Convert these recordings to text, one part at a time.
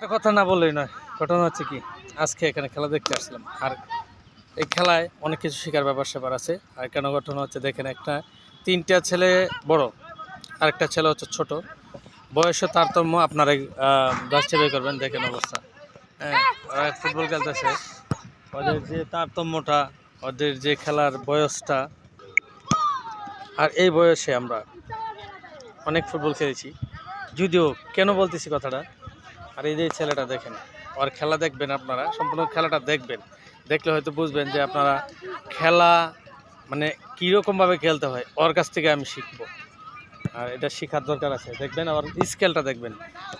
একটা কথা না বললেই নয়, ঘটনা হচ্ছে কি, আজকে এখানে খেলা দেখতে আসলাম। আর এই খেলায় অনেক কিছু শেখার ব্যাপার স্যাপার আছে। আর কেন ঘটনা হচ্ছে, দেখেন একটা, তিনটা ছেলে বড় আর একটা ছেলে হচ্ছে ছোট। বয়সে তারতম্য আপনারা বের করবেন, দেখেন অবস্থা। হ্যাঁ ফুটবল খেলতেছে। ওদের যে তারতম্যটা, ওদের যে খেলার বয়সটা, আর এই বয়সে আমরা অনেক ফুটবল খেলেছি। যদিও কেন বলতেছি কথাটা আর এই যে ছেলেটা দেখেন, ওর খেলা দেখবেন আপনারা, সম্পূর্ণ খেলাটা দেখবেন। দেখলে হয়তো বুঝবেন যে আপনারা খেলা মানে কীরকমভাবে খেলতে হয়, ওর কাছ থেকে আমি শিখব। আর এটা শেখার দরকার আছে, দেখবেন ওর স্কেলটা দেখবেন,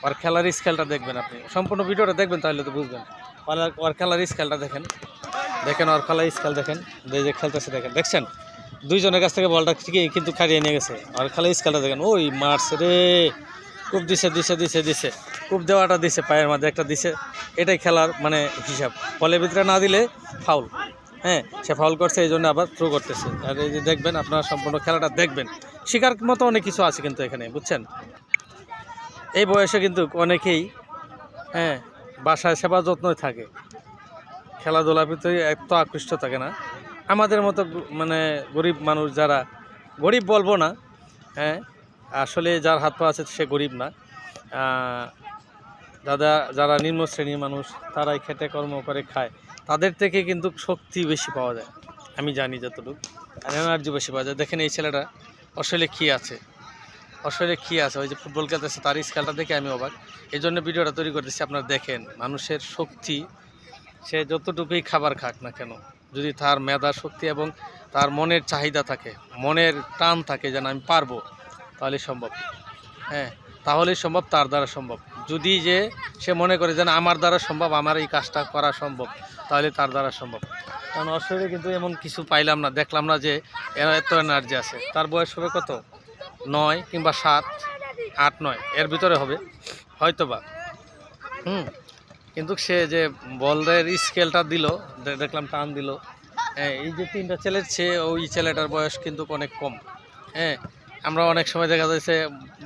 ওর খেলার স্কেলটা দেখবেন আপনি। সম্পূর্ণ ভিডিওটা দেখবেন তাহলে তো বুঝবেন। ওর ওর খেলার স্কেলটা দেখেন দেখেন ওর খেলার স্কেল দেখেন, যে যে খেলতেছে দেখেন, দেখছেন? দুইজনের কাছ থেকে বলটা ঠিকই কিন্তু খারিয়ে নিয়ে গেছে আর খেলার স্কেলটা দেখেন, ওই মারছে রে। কূপ দিছে দিছে দিছে দিছে। কূপ দেওয়াটা দিছে, পায়ের মধ্যে একটা দিছে। এটাই খেলার মানে হিসাব। বলের ভিতরে না দিলে ফাউল। হ্যাঁ সে ফাউল করছে, এই জন্য আবার থ্রো করতেছে। আর এই যে দেখবেন, আপনারা সম্পূর্ণ খেলাটা দেখবেন। শিকার মতো অনেক কিছু আছে কিন্তু এখানে, বুঝছেন? এই বয়সে কিন্তু অনেকেই হ্যাঁ বাসায় সেবা যত্নই থাকে। খেলাধুলার ভিতরে এত আকৃষ্ট থাকে না। আমাদের মতো মানে গরিব মানুষ যারা, গরিব বলব না হ্যাঁ আসলে যার হাত পা আছে সে গরিব না। দাদা, যারা নিম্ন শ্রেণির মানুষ, তারাই খেটে কর্ম করে খায়। তাদের থেকে কিন্তু শক্তি বেশি পাওয়া যায়, আমি জানি যতটুকু। আর এনার্জি বেশি পাওয়া যায়। দেখেন এই ছেলেটা আসলে কী আছে? আসলে কী আছে? ওই যে ফুটবল খেলতেছে, তার স্কেলটা দেখে আমি অবাক। এই জন্য ভিডিওটা তৈরি করতেছি, আপনারা দেখেন, মানুষের শক্তি, সে যতটুকুই খাবার খাক না কেন, যদি তার মেধা, শক্তি এবং তার মনের চাহিদা থাকে, মনের টান থাকে যেন আমি পারব তাহলে সম্ভব। হ্যাঁ তাহলেই সম্ভব, তার দ্বারা সম্ভব। যদি যে সে মনে করে যেন আমার দ্বারা সম্ভব, আমার এই কাজটা করা সম্ভব, তাহলে তার দ্বারা সম্ভব। কারণ শরীরে কিন্তু এমন কিছু পাইলাম না, দেখলাম না যে এত এনার্জি আছে। তার বয়স হবে কত? নয় কিংবা সাত, আট, নয়। এর ভিতরে হবে হয়তো বা হুম, কিন্তু সে যে বলের স্কেলটা দিল দেখলাম টান দিল। হ্যাঁ এই যে তিনটা ছেলের চেয়ে ওই ছেলেটার বয়স কিন্তু অনেক কম। হ্যাঁ আমরা অনেক সময় দেখা যাচ্ছে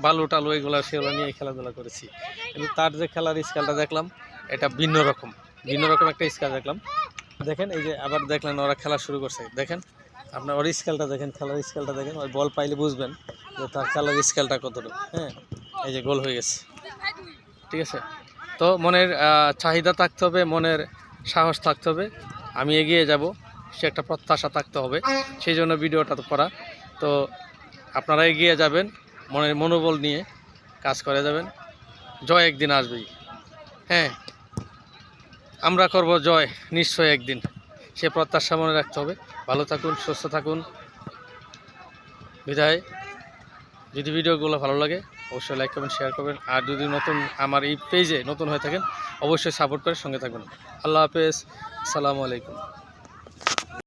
বালু টালু এগুলো সেগুলো নিয়ে খেলাধুলা করেছি। কিন্তু তার যে খেলার স্কেলটা দেখলাম, এটা ভিন্ন রকম। ভিন্ন রকম একটা স্কেল দেখলাম। দেখেন, এই যে আবার দেখলেন ওরা খেলা শুরু করছে। দেখেন, আপনার ওর স্কেলটা দেখেন, খেলার স্কেলটা দেখেন। ওই বল পাইলে বুঝবেন যে তার খেলার স্কেলটা কতটুকু। হ্যাঁ এই যে গোল হয়ে গেছে। ঠিক আছে? তো মনের চাহিদা থাকতে হবে, মনের সাহস থাকতে হবে। আমি এগিয়ে যাব, সে একটা প্রত্যাশা থাকতে হবে। সেই জন্য ভিডিওটা করা। তো আপনারা এগিয়ে যাবেন মনের মনোবল নিয়ে কাজ করে যাবেন। জয় একদিন আসবেই। হ্যাঁ আমরা করব জয় নিশ্চয় একদিন। সে প্রত্যাশা মনে রাখতে হবে। ভালো থাকুন, সুস্থ থাকুন। বিদায়। যদি ভিডিওগুলো ভালো লাগে, অবশ্যই লাইক করবেন শেয়ার করবেন। আর যদি নতুন আমার এই পেজে নতুন হয়ে থাকেন, অবশ্যই সাপোর্ট করে সঙ্গে থাকবেন। আল্লাহ হাফেজ। আসসালামু আলাইকুম।